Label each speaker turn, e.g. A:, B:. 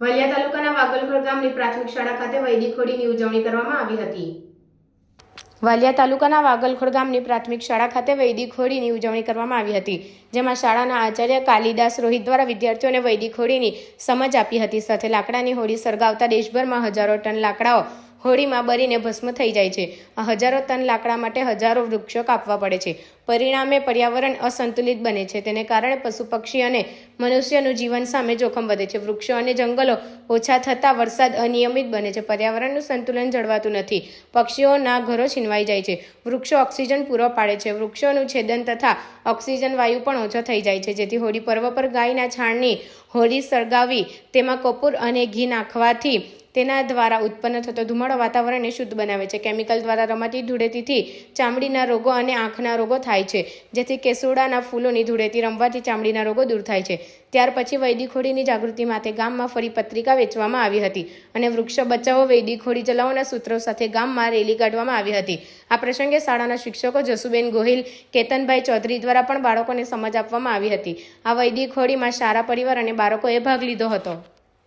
A: વલિયા તાલુકાના વાગલખોર ગામની પ્રાથમિક શાળા ખાતે વૈદિક હોળીની ઉજવણી કરવામાં આવી હતી. વાલિયા તાલુકાના વાગલખોડ ગામની પ્રાથમિક શાળા ખાતે વૈદિક હોળીની ઉજવણી કરવામાં આવી હતી, જેમાં શાળાના આચાર્ય કાલિદાસ રોહિત દ્વારા વિદ્યાર્થીઓને વૈદિક હોળીની સમજ આપી હતી. સાથે લાકડાની હોળી સળગાવતા દેશભરમાં હજારો ટન લાકડાઓ હોળીમાં બળીને ભસ્મ થઈ જાય છે. આ હજારો ટન લાકડા માટે હજારો વૃક્ષો કાપવા પડે છે. પરિણામે પર્યાવરણ અસંતુલિત બને છે. તેને કારણે પશુ પક્ષી અને મનુષ્યનું જીવન સામે જોખમ વધે છે. વૃક્ષો અને જંગલો ઓછા થતાં વરસાદ અનિયમિત બને છે. પર્યાવરણનું સંતુલન જળવાતું નથી. પક્ષીઓના ઘરો છીનવાઈ જાય છે. વૃક્ષો ઓક્સિજન પૂરો પાડે છે. વૃક્ષોનું છેદન તથા ઓક્સિજન વાયુ પણ ઓછો થઈ જાય છે. જેથી હોળી પર્વ પર ગાયના છાણની હોળી સળગાવી તેમાં કપૂર અને ઘી નાખવાથી તેના દ્વારા ઉત્પન્ન થતો ધુમાડો વાતાવરણને શુદ્ધ બનાવે છે. કેમિકલ દ્વારા રમાતી ધૂળેટીથી ચામડીના રોગો અને આંખના રોગો થાય છે. જેથી કેસુડાના ફૂલોની ધૂળેટી રમવાથી ચામડીના રોગો દૂર થાય છે. ત્યાર પછી વૈદિક જાગૃતિ માટે ગામમાં ફરી પત્રિકા વેચવામાં આવી હતી અને વૃક્ષો બચાવો વૈદિક જલાઓના સૂત્રો સાથે ગામમાં રેલી કાઢવામાં આવી હતી. આ પ્રસંગે શાળાના શિક્ષકો જસુબેન ગોહિલ, કેતનભાઈ ચૌધરી દ્વારા પણ બાળકોને સમજ આપવામાં આવી હતી. આ વૈદિક હોળીમાં શાળા પરિવાર અને બાળકોએ ભાગ લીધો હતો.